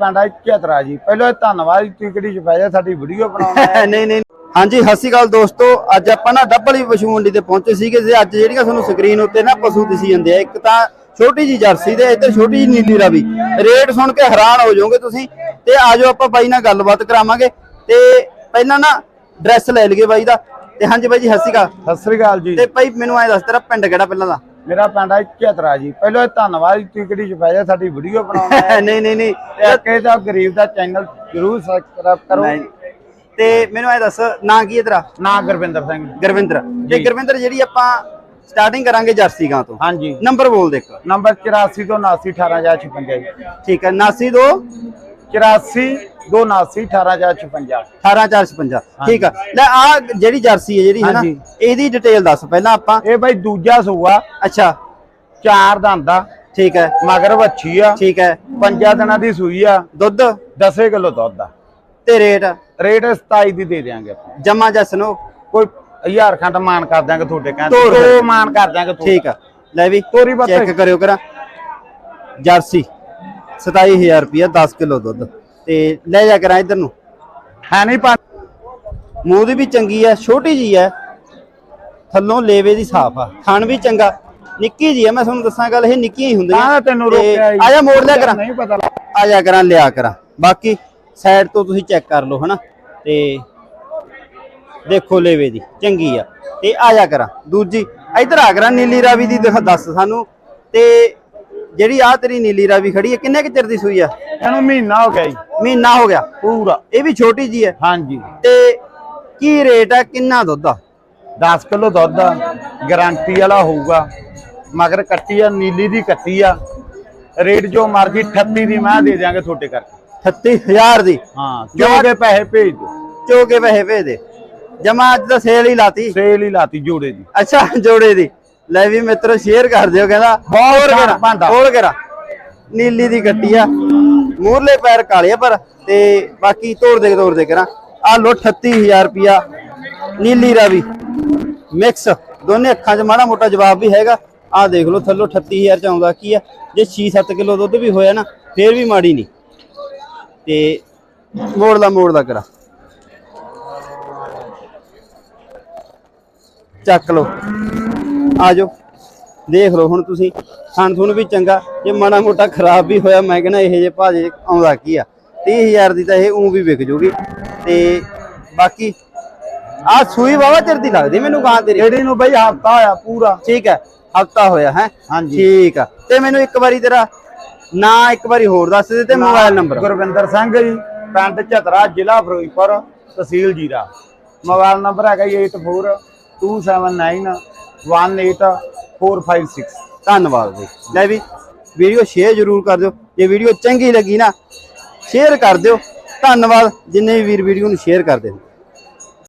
ਪਿੰਡ ਹੈ ਝਤਰਾ ਜੀ ਪਹਿਲਾਂ ਧੰਨਵਾਦ ਜੀ ਕਿਹੜੀ ਸਪੈਸ਼ਲ ਸਾਡੀ ਵੀਡੀਓ ਬਣਾਉਣਾ ਨਹੀਂ ਨਹੀਂ। ਹਾਂਜੀ ਸਤਿ ਸ਼੍ਰੀ ਅਕਾਲ ਦੋਸਤੋ। ਅੱਜ ਆਪਾਂ ਨਾ ਡੱਬਲੀ ਪਸ਼ੂ ਮੰਡੀ ਤੇ ਪਹੁੰਚੇ ਸੀਗੇ ਤੇ ਅੱਜ ਜਿਹੜੀਆਂ ਤੁਹਾਨੂੰ ਸਕਰੀਨ ਉੱਤੇ ਨਾ ਪਸ਼ੂ ਦਿਸੀ ਜਾਂਦੇ ਆ ਇੱਕ ਤਾਂ ਛੋਟੀ ਜੀ ਜਰਸੀ ਤੇ ਇੱਧਰ ਛੋਟੀ ਜੀ ਨੀਲੀ ਰਾਵੀ। ਰੇਟ ਸੁਣ ਕੇ ਹੈਰਾਨ ਹੋ ਜਾਓਗੇ ਤੁਸੀਂ। ਤੇ ਆਜੋ ਆਪਾਂ ਬਾਈ ਨਾਲ ਗੱਲਬਾਤ ਕਰਾਵਾਂਗੇ। ਤੇ ਪਹਿਲਾਂ ਨਾ ਡਰੈਸ ਲੈ ਲਈਏ ਬਾਈ ਦਾ। ਤੇ ਹਾਂਜੀ ਬਾਈ ਜੀ ਸਤਿ ਸ਼੍ਰੀ ਅਕਾਲ। ਸਤਿ ਸ੍ਰੀ ਅਕਾਲ ਜੀ। ਤੇ ਭਾਈ ਮੈਨੂੰ ਐ ਦੱਸ ਤੇਰਾ ਪਿੰਡ ਕਿਹੜਾ ਪਹਿਲਾਂ ਦਾ? ਮੇਰਾ ਪਿੰਡ ਹੈ ਝਤਰਾ ਜੀ। ਪਹਿਲਾਂ ਧੰਨਵਾਦ ਜੀ ਤੁਸੀਂ ਕਿਹੜੀ ਸਪੈਸ਼ਲ ਸਾਡੀ ਵੀਡੀਓ ਬਣਾਉਣਾ ਨਹੀਂ ਨਹੀਂ ਨਹੀਂ। ਤੇ ਅੱਗੇ ਦਾ ਗਰੀਬ ਦਾ ਚੈਨਲ ਜਰੂਰ ਸਬਸਕ੍ਰਾਈਬ ਕਰੋ। ਤੇ ਮੈਨੂੰ ਐ ਦੱਸ ਨਾਂ ਕੀ ਹੈ ਤੇਰਾ? ਨਾ ਗੁਰਵਿੰਦਰ ਸਿੰਘ। ਗੁਰਵਿੰਦਰ। ਤੇ ਗੁਰਵਿੰਦਰ ਜਿਹੜੀ ਆਪਾਂ ਸਟਾਰਟਿੰਗ ਕਰਾਂਗੇ ਜਰਸੀ ਗਾਂ ਤੋਂ। ਹਾਂਜੀ। ਨੰਬਰ ਬੋਲ ਦੇ ਇੱਕ। ਨੰਬਰ 84 ਤੋਂ 79 18056 ਜੀ। ਠੀਕ ਹੈ 92 84 279 18056 18456 ਠੀਕ ਆ। ਲੈ ਆ ਜਿਹੜੀ ਜਰਸੀ ਹੈ ਜਿਹੜੀ ਹੈ ਨਾ। ਇਹਦੀ ਡਿਟੇਲ ਦੱਸ ਪਹਿਲਾਂ ਆਪਾਂ। ਇਹ ਬਾਈ ਦੂਜਾ ਸੂਆ। ਅੱਛਾ। ਚਾਰ ਦੰਦ ਠੀਕ ਹੈ। ਮਗਰ ਵੱਛੀ ਆ। ਠੀਕ ਹੈ। ਪੰਜਾਂ ਦਿਨਾਂ ਦੀ ਸੂਈ ਆ। ਦੁੱਧ? 10 ਕਿਲੋ ਦੁੱਧ ਆ। ਤੇ ਰੇਟ? ਰੇਟ 27 ਦੀ ਦੇ ਦਿਆਂਗੇ ਆਪਾਂ। ਜਮਾ ਜਸਨੋ ਕੋਈ ਹਜ਼ਾਰ ਖੰਡ ਮਾਨ ਕਰ ਦਿਆਂਗੇ ਤੁਹਾਡੇ ਕਹਿੰਦੇ ਮਾਨ ਕਰ ਦਿਆਂਗੇ ਤੁਹਾਡਾ। ਠੀਕ ਆ। ਲੈ ਵੀ ਤੋਰੀ ਬੱਤ ਚੈੱਕ ਕਰਿਓ ਕਰਾਂ। ਜਰਸੀ। 27000 ਰੁਪਿਆ 10 ਕਿਲੋ ਦੁੱਧ। ਤੇ ਲੈ ਜਾ ਕਰਾਂ ਇਧਰ ਨੂੰ। ਹੈ ਨਹੀਂ ਪਾ ਮੂੰਹ ਦੀ ਵੀ ਚੰਗੀ ਆ ਛੋਟੀ ਜੀ ਆ। ਥੱਲੋਂ ਲੇਵੇ ਦੀ ਸਾਫ਼ ਆ। ਥਣ ਵੀ ਚੰਗਾ। ਨਿੱਕੀ ਜੀ ਆ ਮੈਂ ਤੁਹਾਨੂੰ ਦੱਸਾਂ ਗੱਲ ਇਹ ਨਿੱਕੀਆਂ ਹੀ ਹੁੰਦੀਆਂ। ਤਾਂ ਤੈਨੂੰ ਰੋਕਿਆ। ਆ ਜਾ ਮੋੜ ਲਿਆ ਕਰਾਂ। ਨਹੀਂ ਪਤਾ ਆ ਜਾ ਕਰਾਂ ਲਿਆ ਕਰਾਂ। ਬਾਕੀ ਸਾਈਡ ਤੋਂ ਤੁਸੀਂ ਚੈੱਕ ਕਰ ਲਓ ਹਨਾ? ਤੇ ਦੇਖੋ ਲੇਵੇ ਦੀ ਚੰਗੀ ਆ। ਤੇ ਆ ਜਾ ਕਰਾਂ। ਦੂਜੀ ਇਧਰ ਆ ਕਰਾਂ ਨੀਲੀ ਰਾਵੀ ਦੀ ਦਿਖਾ ਦੱਸ ਸਾਨੂੰ। ਤੇ ਜਿਹੜੀ ਆ ਤੇਰੀ ਨੀਲੀ ਰਾਵੀ ਖੜੀ ਹੈ ਕਿੰਨੇ ਕੁ ਚਿਰ ਦੀ ਸੂਈ ਆ? ਇਹਨੂੰ ਮਹੀਨਾ ਹੋ ਗਿਆ ਜੀ। ਮਹੀਨਾ ਹੋ ਗਿਆ ਪੂਰਾ। ਇਹ ਵੀ ਛੋਟੀ ਜੀ ਹੈ। ਹਾਂਜੀ। ਤੇ ਕੀ ਰੇਟ ਆ ਕਿੰਨਾ ਦੁੱਧ ਆ? 10 ਕਿਲੋ ਦੁੱਧ ਆ। ਗਾਰੰਟੀ ਵਾਲਾ ਹੋਊਗਾ। ਮਗਰ ਕੱਟੀ ਆ ਨੀਲੀ ਦੀ ਕੱਟੀ ਆ। ਰੇਟ ਜੋ ਮਰਜ਼ੀ 38 ਦੀ ਮੈਂ ਦੇ ਦਿਆਂਗੇ ਤੁਹਾਡੇ ਕਰਕੇ। 36000 ਦੀ? ਹਾਂ ਕੇ ਪੈਸੇ ਭੇਜ ਦਿਓ। ਚੋਕੇ ਪੈਸੇ ਭੇਜ ਦੇ। ਜਮਾ ਅੱਜ ਤਾਂ ਸੇਲ ਹੀ ਲਾਤੀ। ਸੇਲ ਹੀ ਲਾਤੀ ਜੋੜੇ ਦੀ। ਅੱਛਾ ਜੋੜੇ ਦੀ। ਲੈ ਵੀ ਮਿੱਤਰੋ ਸ਼ੇਅਰ ਕਰ ਦਿਓ ਕਹਿੰਦਾ ਹੋਰ ਕਰਾ। ਹੋਰ ਕਰਾ ਨੀਲੀ ਦੀ ਗੱਟੀ ਆ। ਮੂਰਲੇ ਪੈਰ ਕਾਲੇ ਆ ਪਰ ਤੇ ਬਾਕੀ ਤੋੜ ਦੇ ਤੋੜ ਦੇ ਕਰਾਂ। ਆ ਲੋ 38000 ਰੁਪਿਆ ਨੀਲੀ ਰਾਵੀ ਮਿਕਸ ਦੋਨੇ ਅੱਖਾਂ 'ਚ ਮਾੜਾ ਮੋਟਾ ਜਵਾਬ ਵੀ ਹੈਗਾ। ਆ ਦੇਖ ਲਓ ਥੱਲੋਂ 38000 ਚ ਆਉਂਦਾ ਕੀ ਆ? ਜੇ 6-7 ਕਿਲੋ ਦੁੱਧ ਵੀ ਹੋਇਆ ਨਾ ਫੇਰ ਵੀ ਮਾੜੀ ਨਹੀਂ। ਤੇ ਮੋੜ ਲਾ ਮੋੜ ਲਾ ਕਰਾ। ਚੱਕ ਲਓ। ਆ ਜਾਓ ਦੇਖ ਲਓ ਹੁਣ ਤੁਸੀਂ। ਖਾਣ ਤੁਹਾਨੂੰ ਵੀ ਚੰਗਾ। ਜੇ ਮਾੜਾ ਮੋਟਾ ਖਰਾਬ ਵੀ ਹੋਇਆ ਮੈਂ ਕਹਿੰਦਾ ਇਹ ਜੇ ਭਾਜੇ ਆਉਂਦਾ ਕੀ ਆ? 30000 ਦੀ ਤਾਂ ਇਹ ਉਂ ਵੀ ਵਿਕ ਜੂਗੀ। ਤੇ ਬਾਕੀ ਆ ਸੂਈ ਬਾਵਾ ਚਿਰ ਦੀ ਲੱਗਦੀ ਮੈਨੂੰ ਗਾਂ ਤੇਰੀ। ਜਿਹੜੀ ਨੂੰ ਬਈ ਹਫਤਾ ਹੋਇਆ ਪੂਰਾ। ਠੀਕ ਹੈ ਹਫਤਾ ਹੋਇਆ ਹੈ? ਹਾਂਜੀ। ਠੀਕ ਆ। ਤੇ ਮੈਨੂੰ ਇੱਕ ਵਾਰੀ ਤੇਰਾ ਨਾਂ ਇੱਕ ਵਾਰੀ ਹੋਰ ਦੱਸ ਦੇ ਤੇ ਮੋਬਾਈਲ ਨੰਬਰ। ਗੁਰਵਿੰਦਰ ਸਿੰਘ ਜੀ ਪਿੰਡ ਝਤਰਾ ਜ਼ਿਲ੍ਹਾ ਫਿਰੋਜ਼ਪੁਰ ਤਹਿਸੀਲ ਜੀਰਾ। ਮੋਬਾਈਲ ਨੰਬਰ ਹੈਗਾ 8427918456 ਧੰਨਵਾਦ ਜੀ ਲੈ ਵੀ, ਵੀਡੀਓ ਸ਼ੇਅਰ ਜ਼ਰੂਰ ਕਰ ਦਿਓ। ਜੇ ਵੀਡੀਓ ਚੰਗੀ ਲੱਗੀ ਨਾ ਸ਼ੇਅਰ ਕਰ ਦਿਓ। ਧੰਨਵਾਦ। ਜਿੰਨੇ ਵੀ ਵੀਰ ਵੀਡੀਓ ਨੂੰ ਸ਼ੇਅਰ ਕਰਦੇ ਨੇ